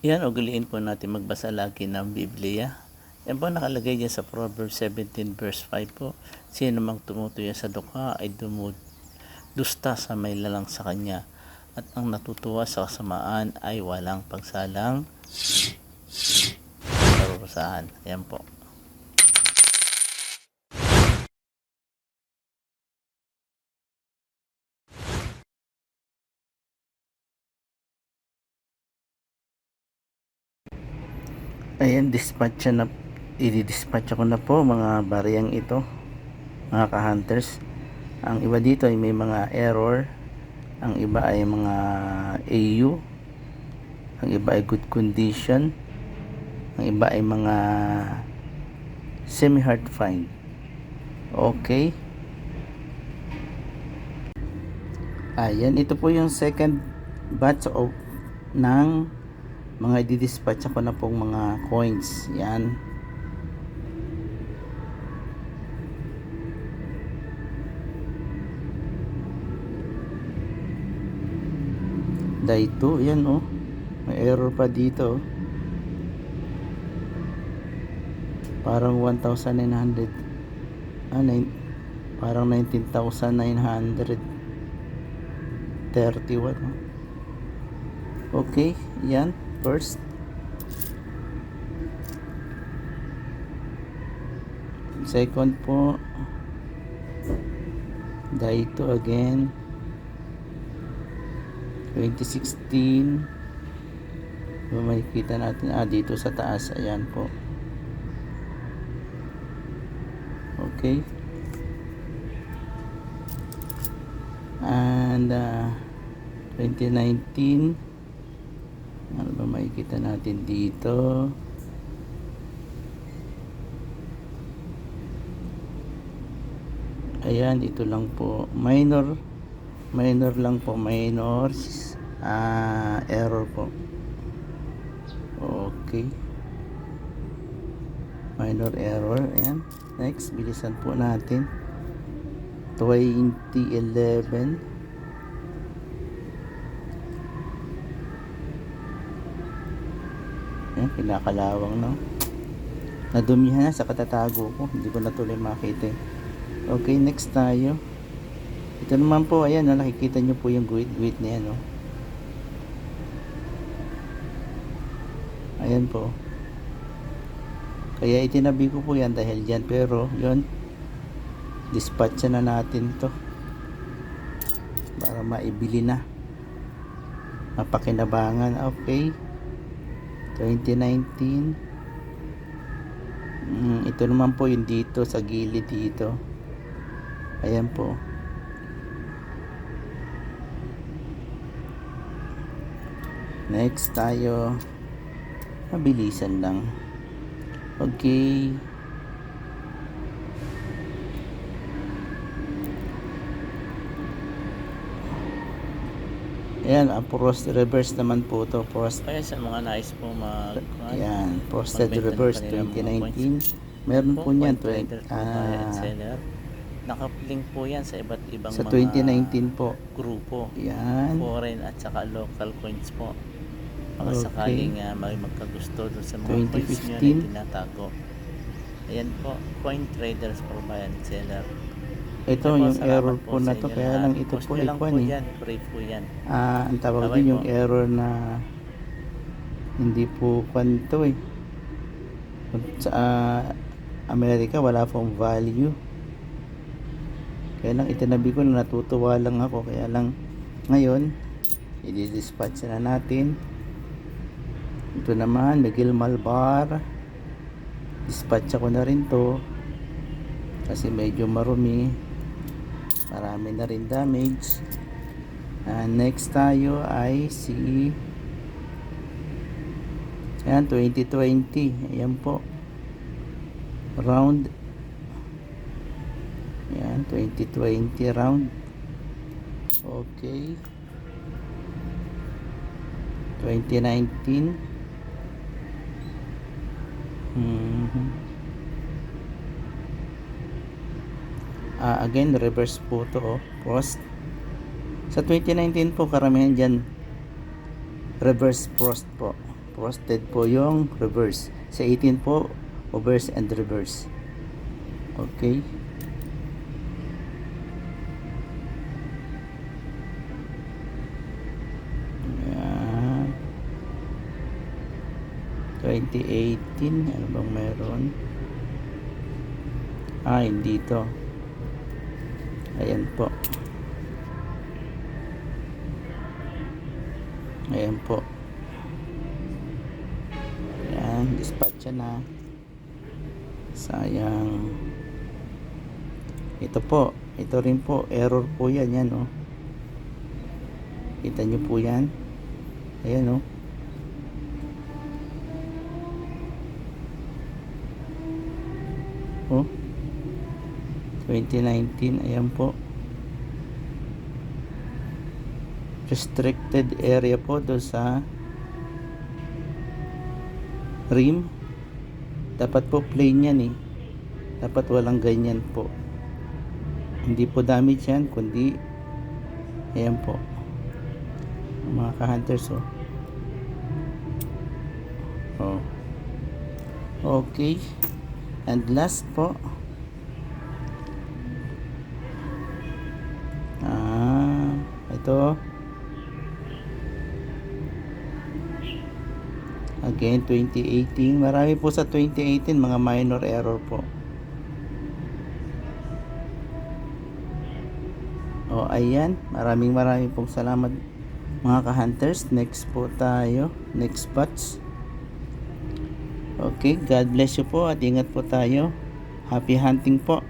Yan, ugaliin po natin magbasa lagi ng Biblia. Yan po nakalagay dyan sa Proverbs 17 verse 5 po. Sino mang tumutuya sa dukha ay dumud dusta sa may lalang sa kanya. At ang natutuwa sa kasamaan ay walang pagsalang karurusahan. Yan po. Ayan, dispatch na i-dispatch ko na po mga bariyang ito mga ka-hunters. Ang iba dito ay may mga error ang iba ay mga AU ang iba ay good condition ang iba ay mga semi hard find okay. Ayan ito po yung second batch of ng mga i-dispatch ako na pong mga coins yan Daito, yan oh. May error pa dito. Parang 1,900. Ah, parang 19,931. oh. Okay, yan. First. Second po. Daito again. 2016 Diba, makikita natin ah dito sa taas ayan po okay and uh, 2019 ano ba makikita natin dito? Ayan ito lang po. Minor. Minor lang po. Minor. Ah error po. Okay. Minor error. Ayan. Next bilisan po natin. 2011 ayan kinakalawang no nadumihan na sa katatago ko hindi ko na tuloy makita eh. okay next tayo ito naman po, ayan, no, nakikita nyo po yung guhit-guhit niya, no. Ayan po. Kaya itinabi ko po yan dahil dyan, pero yun, dispatch na natin to para maibili na. Mapakinabangan, okay. 2019. Mm, ito naman po yung dito, sa gilid dito. Ayan po. Next tayo. Mabilisan lang. Okay. Ayan, ang frosted reverse naman po to. Frost, Kaya sa mga nais po mag... ayan, frosted Magbenta ng reverse kanilang mga 2019. Meron po niyan. point 20, trader at ah, seller. Nakaplink po yan sa iba't ibang sa mga 2019 po. grupo. Yan. Foreign at saka local coins po. Baka Okay. sakaling uh, may magkagusto doon sa mga coins nyo na 2015. tinatago. Ayan po, coin traders po bayan at seller. Ito po, yung salamat error po sa na inyo to. Kaya lahat. lang ito Post po nyo lang po eh. yan, free po yan. Ah, ang tawag Bye-bye din yung po. error na hindi po kwanto eh. Kung Sa ah, Amerika wala pong value. Kaya lang itinabi ko na natutuwa lang ako. Kaya lang ngayon, i-dispatch na natin. Ito naman, Miguel Malbar. Dispatch ako na rin to. Kasi medyo marumi. Marami na rin damage. Ah, next tayo ay si Ayan, 2020. Ayan po. Round. Ayan, 2020 round. Okay. 2019. Mhm. Ah, again, reverse po to, oh. Post. Sa 2019 po, karamihan dyan, reverse frost po. Frosted po yung reverse. Sa 18 po, reverse and reverse. Okay. Ayan. 2018, ano bang meron? Ah, hindi to. Ayan po. Ayan po. Ayan, dispatch na. Sayang. Ito po. Ito rin po. Error po yan. Yan oh. Kita nyo po yan. Ayan oh. Oh. 2019. Ayan po. Restricted area po do sa rim. Dapat po plain yan eh. Dapat walang ganyan po. Hindi po damage yan, kundi ayan po. Mga ka-hunters oh. Oh. Okay. And last po. Ito. Again, 2018. Marami po sa 2018, mga minor error po. O, ayan. Maraming maraming pong salamat mga ka-hunters. Next po tayo. Next batch. Okay, God bless you po at ingat po tayo. Happy hunting po.